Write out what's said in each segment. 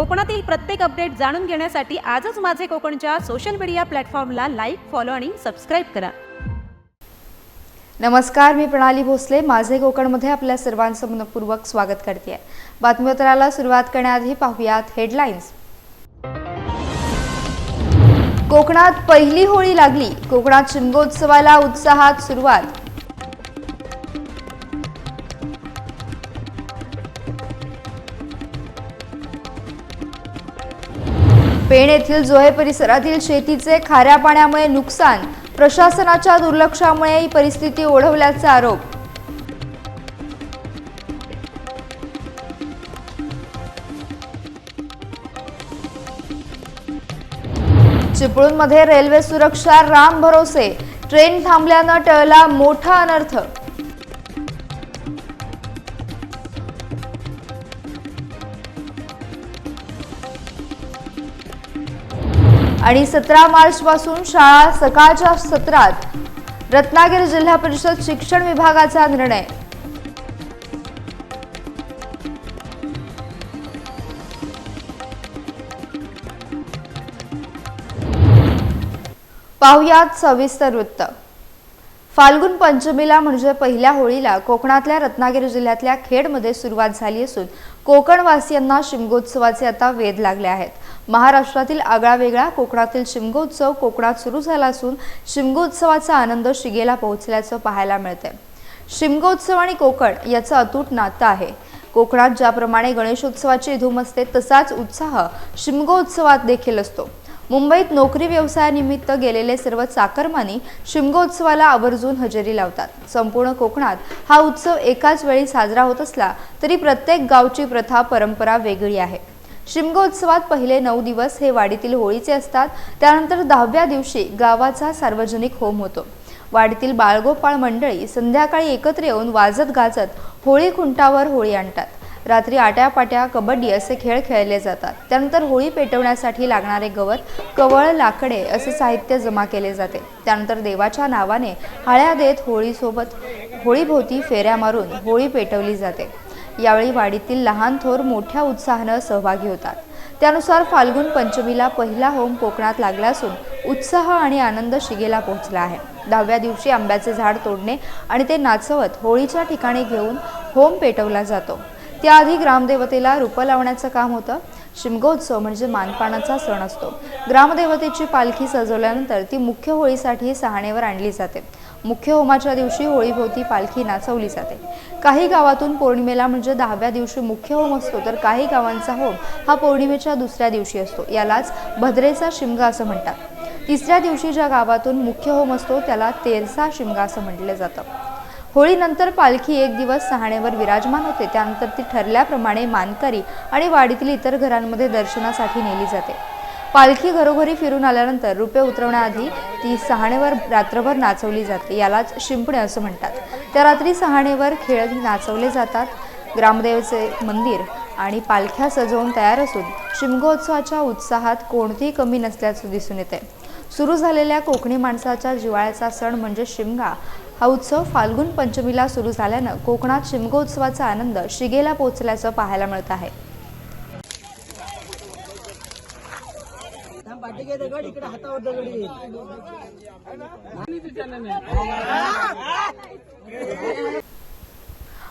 कोकणातील प्रत्येक अपडेट जाणून घेण्यासाठी आजच माझे कोकणच्या सोशल मीडिया प्लॅटफॉर्मला लाईक फॉलो आणि सबस्क्राईब करा. नमस्कार मी प्रणाली भोसले. माझे कोकणमध्ये आपल्या सर्वांचं मनपूर्वक स्वागत करते. बातमीपत्राला सुरुवात करण्याआधी पाहुयात हेडलाईन्स कोकणात पहिली होळी लागली. कोकणात शिमगोत्सवाला उत्साहात सुरुवात. पेण येथील जोहे परिसरातील शेतीचे खाऱ्या पाण्यामुळे नुकसान प्रशासनाच्या दुर्लक्षामुळे ही परिस्थिती ओढवल्याचा आरोप. चिपळूणमध्ये रेल्वे सुरक्षा राम भरोसे. ट्रेन थांबल्यानं टळला मोठा अनर्थ. आणि सतरा मार्च पासून शाळा सकाळच्या सत्रात रत्नागिरी जिल्हा परिषद शिक्षण विभागाचा निर्णय. पाहुयात सविस्तर वृत्त. फाल्गुन पंचमीला म्हणजे पहिल्या होळीला कोकणातल्या रत्नागिरी जिल्ह्यातल्या खेडमध्ये सुरुवात झाली असून कोकणवासियांना शिमगोत्सवाचे आता वेध लागले आहेत. महाराष्ट्रातील आगळावेगळा कोकणातील शिमगोत्सव कोकणात सुरू झाला असून शिमगोत्सवाचा आनंद शिगेला पोहोचल्याचं पाहायला मिळते शिमगोत्सव आणि कोकण याचं अतूट नातं आहे. कोकणात ज्याप्रमाणे गणेशोत्सवाची धूम असते तसाच उत्साह शिमगोत्सवात देखील असतो. मुंबईत नोकरी व्यवसायानिमित्त गेलेले सर्व चाकरमानी शिमगोत्सवाला आवर्जून हजेरी लावतात. संपूर्ण कोकणात हा उत्सव एकाच वेळी साजरा होत असला तरी प्रत्येक गावची प्रथा परंपरा वेगळी आहे. शिमगोत्सवात पहिले नऊ दिवस हे वाडीतील होळीचे असतात. त्यानंतर दहाव्या दिवशी गावाचा सार्वजनिक होम होतो. वाडीतील बाळगोपाळ मंडळी संध्याकाळी एकत्र येऊन वाजत गाजत होळी खुंटावर होळी आणतात. रात्री आट्यापाट्या कबड्डी असे खेळ खेळले जातात. त्यानंतर होळी पेटवण्यासाठी लागणारे गवत कवळ लाकडे असे साहित्य जमा केले जाते. त्यानंतर देवाच्या नावाने हाळ्या देत होळीसोबत होळीभोवती फेऱ्या मारून होळी पेटवली जाते. यावेळी वाडीतील लहान थोर मोठ्या उत्साहानं सहभागी होतात. त्यानुसार फाल्गुन पंचमीला पहिला होम कोकणात लागला असून उत्साह आणि आनंद शिगेला पोहोचला आहे. दहाव्या दिवशी आंब्याचे झाड तोडणे आणि ते नाचवत होळीच्या ठिकाणी घेऊन होम पेटवला जातो. त्याआधी ग्रामदेवतेला रूपं लावण्याचं काम होतं. शिमगोत्सव म्हणजे मानपानाचा सण असतो. ग्रामदेवतेची पालखी सजवल्यानंतर ती मुख्य होळीसाठी सहाणेवर आणली जाते. मुख्य होमाच्या दिवशी होळीभोवती पालखी नाचवली जाते. काही गावातून पौर्णिमेला म्हणजे दहाव्या दिवशी मुख्य होम असतो तर काही गावांचा होम हा पौर्णिमेच्या दुसऱ्या दिवशी असतो. यालाच भद्रेचा शिमगा असं म्हणतात. तिसऱ्या दिवशी ज्या गावातून मुख्य होम असतो त्याला तेरसा शिमगा असं म्हटलं जातं. होळीनंतर पालखी एक दिवस सहाणेवर विराजमान होते. त्यानंतर ती ठरल्याप्रमाणे मानकरी आणि वाडीतील इतर घरांमध्ये दर्शनासाठी नेली जाते. पालखी घरोघरी फिरून आल्यानंतर रुपये उतरवण्याआधी ती सहाणेवर रात्रभर नाचवली जाते. यालाच शिंपणे असं म्हणतात. त्या रात्री सहाणेवर खेळ नाचवले जातात. ग्रामदेवचे मंदिर आणि पालख्या सजवून तयार असून शिमगोत्सवाच्या उत्साहात कोणतीही कमी नसल्याचं दिसून येते. सुरू झालेल्या कोकणी माणसाच्या जिवाळ्याचा सण म्हणजे शिमगा. हा उत्सव फाल्गुन पंचमीला सुरू झाल्यानं कोकणात शिमगोत्सवाचा आनंद शिगेला पोहोचल्याचं पाहायला मिळत आहे.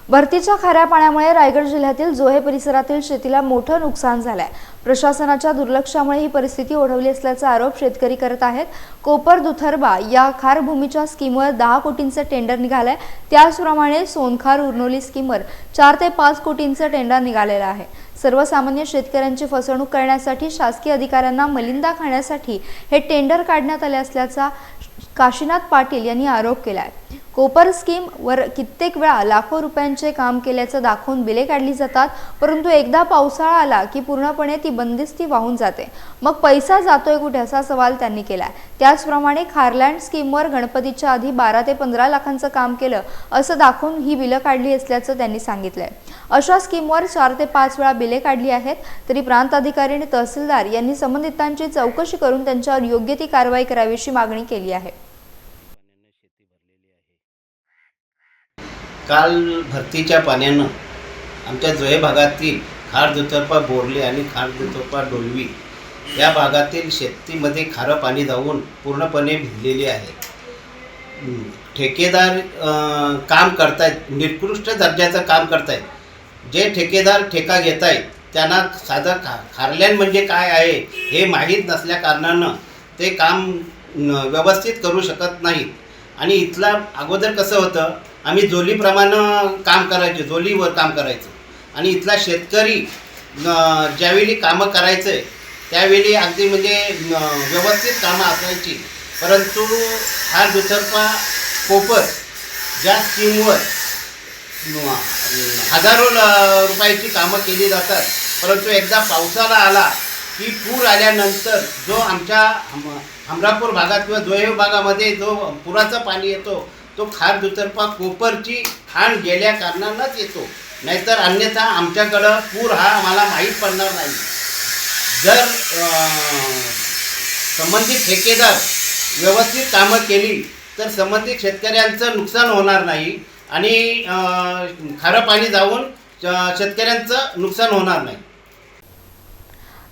भरतीच्या खाऱ्या पाण्यामुळे रायगड जिल्ह्यातील जोहे परिसरातील शेतीला मोठं नुकसान झालंय. प्रशासनाच्या दुर्लक्षामुळे ही परिस्थिती ओढवली असल्याचा आरोप शेतकरी करत आहेत. कोपर दुथर्बा या खारभूमीच्या स्कीमवर दहा कोटींचं टेंडर निघालंय. त्याचप्रमाणे सोनखार उर्नोली स्कीमवर चार ते पाच कोटींचं टेंडर निघालेलं आहे. सर्वसामान्य शेतकऱ्यांची फसवणूक करण्यासाठी शासकीय अधिकाऱ्यांना मलिंदा खाण्यासाठी हे टेंडर काढण्यात आले असल्याचा काशीनाथ पाटील यांनी आरोप केला आहे कोपर स्कीमवर कित्येक वेळा लाखो रुपयांचे काम केल्याचं दाखवून बिले काढली जातात परंतु एकदा पावसाळा आला की पूर्णपणे ती बंदिस्ती वाहून जाते. मग पैसा जातोय कुठे असा सवाल त्यांनी केला त्याचप्रमाणे खारलँड स्कीमवर गणपतीच्या आधी बारा ते पंधरा लाखांचं काम केलं असं दाखवून ही बिलं काढली असल्याचं त्यांनी सांगितलंय. अशा स्कीमवर चार ते पाच वेळा बिले काढली आहेत तरी प्रांत अधिकारी आणि तहसीलदार यांनी संबंधितांची चौकशी करून त्यांच्यावर योग्य ती कारवाई करावी अशी मागणी केली आहे. काल भरतीच्या पाण्यानं आमच्या जोहे भागातील खार दुतर्फा बोरले आणि खार दुतर्फा डोलवी या भागातील शेतीमध्ये खारं पाणी जाऊन पूर्णपणे भिजलेली आहे. ठेकेदार काम करतायत. निकृष्ट दर्जाचं काम करतायत. जे ठेकेदार ठेका घेत आहेत त्यांना साधं खा खारल्यान म्हणजे काय आहे हे माहीत नसल्या कारणानं ते काम व्यवस्थित करू शकत नाहीत. आणि इथला अगोदर कसं होतं आम्ही जोलीप्रमाणे काम करायचो जोलीवर काम करायचो. आणि इथला शेतकरी ज्यावेळी कामं करायचं त्यावेळी अगदी म्हणजे व्यवस्थित कामं असायची. परंतु हा दुसरपा कोपर ज्या स्कीमवर हजारो रुपयाची कामं केली जातात. परंतु एकदा पावसाळा आला की पूर आल्यानंतर जो आमच्या हम- हमरापूर भागात किंवा जोहेव भागामध्ये जो पुराचं पाणी येतो तो खार दुतर्फा कोपरची खाण गेल्या कारणानंच येतो. नाहीतर अन्यथा आमच्याकडं पूर हा आम्हाला माहीत पडणार नाही. जर संबंधित ठेकेदार व्यवस्थित कामं केली तर संबंधित शेतकऱ्यांचं नुकसान होणार नाही आणि खारं पाणी जाऊन शेतकऱ्यांचं नुकसान होणार नाही.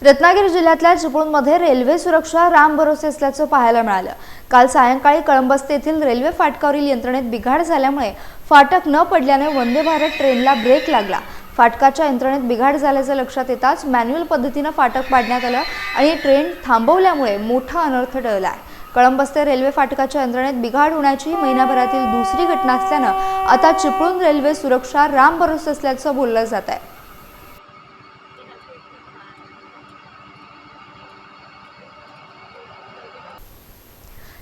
रत्नागिरी जिल्ह्यातल्या चिपळूणमध्ये रेल्वे सुरक्षा राम भरोसे असल्याचं पाहायला मिळालं. काल सायंकाळी कळंबस्ते येथील रेल्वे फाटकावरील यंत्रणेत बिघाड झाल्यामुळे फाटक न पडल्याने वंदे भारत ट्रेनला ब्रेक लागला. फाटकाच्या यंत्रणेत बिघाड झाल्याचं लक्षात येताच मॅन्युअल पद्धतीनं फाटक पाडण्यात आलं आणि ट्रेन थांबवल्यामुळे मोठा अनर्थ टळला आहे कळंबस्ते रेल्वे फाटकाच्या यंत्रणेत बिघाड होण्याची महिनाभरातील दुसरी घटना असल्यानं आता चिपळूण रेल्वे सुरक्षा राम भरोसे असल्याचं बोललं जात आहे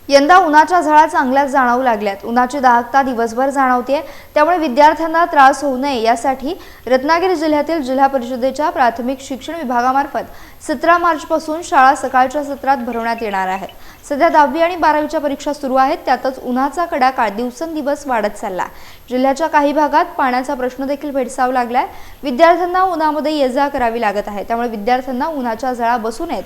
यंदा उन्हाच्या झळा चांगल्याच जाणवू लागल्यात. उन्हाची दाहकता दिवसभर जाणवते त्यामुळे विद्यार्थ्यांना त्रास होऊ नये यासाठी रत्नागिरी जिल्ह्यातील जिल्हा परिषदेच्या प्राथमिक शिक्षण विभागामार्फत सतरा मार्चपासून शाळा सकाळच्या सत्रात भरवण्यात येणार आहेत सध्या दहावी आणि बारावीच्या परीक्षा सुरू आहेत. त्यातच उन्हाचा कडाका दिवसेंदिवस वाढत चालला जिल्ह्याच्या काही भागात पाण्याचा प्रश्न देखील भेडसावू लागलाय. विद्यार्थ्यांना उन्हामध्ये ये जा करावी लागत आहे. त्यामुळे विद्यार्थ्यांना उन्हाच्या झळा बसू नयेत.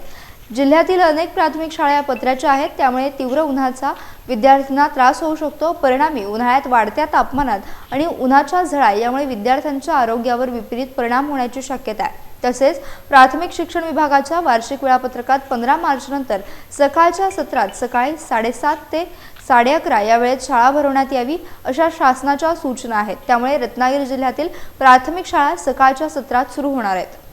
जिल्ह्यातील अनेक प्राथमिक शाळा पत्र्याच्या आहेत. त्यामुळे तीव्र उन्हाचा विद्यार्थ्यांना त्रास होऊ शकतो. परिणामी उन्हाळ्यात वाढत्या तापमानात आणि उन्हाच्या झळा यामुळे विद्यार्थ्यांच्या आरोग्यावर विपरीत परिणाम होण्याची शक्यता आहे. तसेच प्राथमिक शिक्षण विभागाच्या वार्षिक वेळापत्रकात पंधरा मार्चनंतर सकाळच्या सत्रात सकाळी साडेसात ते साडे अकरा या वेळेत शाळा भरवण्यात यावी अशा शासनाच्या सूचना आहेत. त्यामुळे रत्नागिरी जिल्ह्यातील प्राथमिक शाळा सकाळच्या सत्रात सुरू होणार आहेत.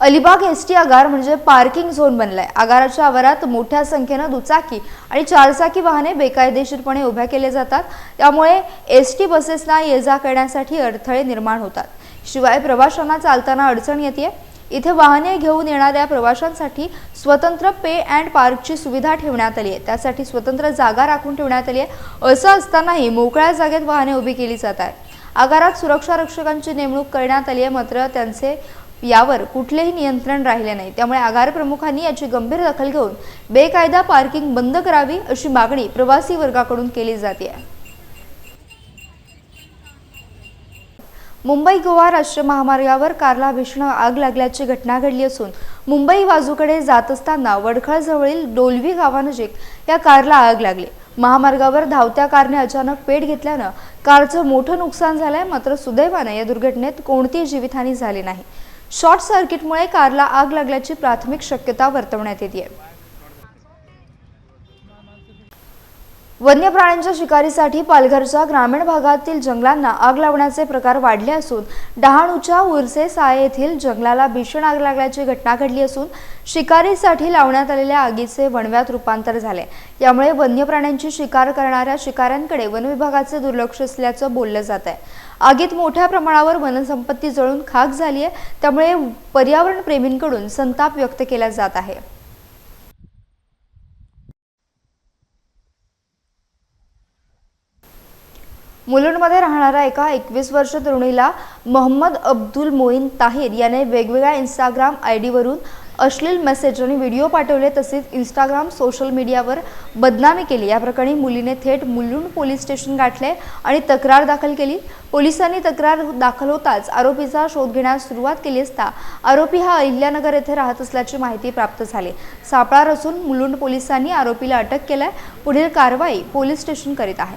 अलिबाग एस टी आगार म्हणजे पार्किंग झोन बनलाय. आगाराच्या आवारात मोठ्या संख्येनं दुचाकी आणि चारचाकी वाहने बेकायदेशीरपणे उभ्या केले जातात. त्यामुळे एस टी बसेसना ये जा करण्यासाठी अडथळे निर्माण होतात. शिवाय प्रवाशांना चालताना अडचण येते इथे वाहने घेऊन येणाऱ्या प्रवाशांसाठी स्वतंत्र पे अँड पार्कची सुविधा ठेवण्यात आली आहे. त्यासाठी स्वतंत्र जागा राखून ठेवण्यात आली आहे. असं असतानाही मोकळ्या जागेत वाहने उभी केली जात आहेत आगारात सुरक्षा रक्षकांची नेमणूक करण्यात आली आहे. मात्र त्यांचे यावर कुठलेही नियंत्रण राहिले नाही. त्यामुळे आगार प्रमुखांनी याची गंभीर दखल घेऊन बेकायदा पार्किंग बंद करावी अशी मागणी प्रवासी वर्गाकडून केली जाते. मुंबई गोवा राष्ट्रीय महामार्गावर कारला भीषण आग लागल्याची घटना घडली असून मुंबई बाजूकडे जात असताना वडखळजवळील डोलवी गावानजीक या कारला आग लागली. महामार्गावर धावत्या कारने अचानक पेट घेतल्यानं कारचं मोठं नुकसान झालंय मात्र सुदैवानं या दुर्घटनेत कोणतीही जीवितहानी झाली नाही. शॉर्ट सर्किटमुळे कारला आग लागल्याची प्राथमिक शक्यता वर्तवण्यात येते वन्य प्राण्यांच्या शिकारीसाठी पालघरच्या ग्रामीण भागातील जंगलांना आग लावण्याचे प्रकार वाढले असून डहाणूच्या उरसे साये येथील जंगलाला भीषण आग लागल्याची घटना घडली असून शिकारीसाठी लावण्यात आलेल्या आगीचे वणव्यात रूपांतर झाले. यामुळे वन्य प्राण्यांची शिकार करणाऱ्या शिकाऱ्यांकडे वनविभागाचे दुर्लक्ष असल्याचं बोललं जात आहे. आगीत मोठ्या प्रमाणावर वनसंपत्ती जळून खाक झाली आहे त्यामुळे पर्यावरण प्रेमींकडून संताप व्यक्त केला जात आहे. मुलुंडमध्ये राहणाऱ्या एका एकवीस वर्ष तरुणीला मोहम्मद अब्दुल मोईन ताहिर याने वेगवेगळ्या इंस्टाग्राम आय डीवरून अश्लील मेसेज आणि व्हिडिओ पाठवले तसेच इंस्टाग्राम सोशल मीडियावर बदनामी केली. या प्रकरणी मुलीने थेट मुलुंड पोलीस स्टेशन गाठले आणि तक्रार दाखल केली. पोलिसांनी तक्रार दाखल होताच आरोपीचा शोध घेण्यास सुरुवात केली असता आरोपी हा अहिल्यानगर येथे राहत असल्याची माहिती प्राप्त झाली. सापळा रचून मुलुंड पोलिसांनी आरोपीला अटक केलाय. पुढील कारवाई पोलीस स्टेशन करीत आहे.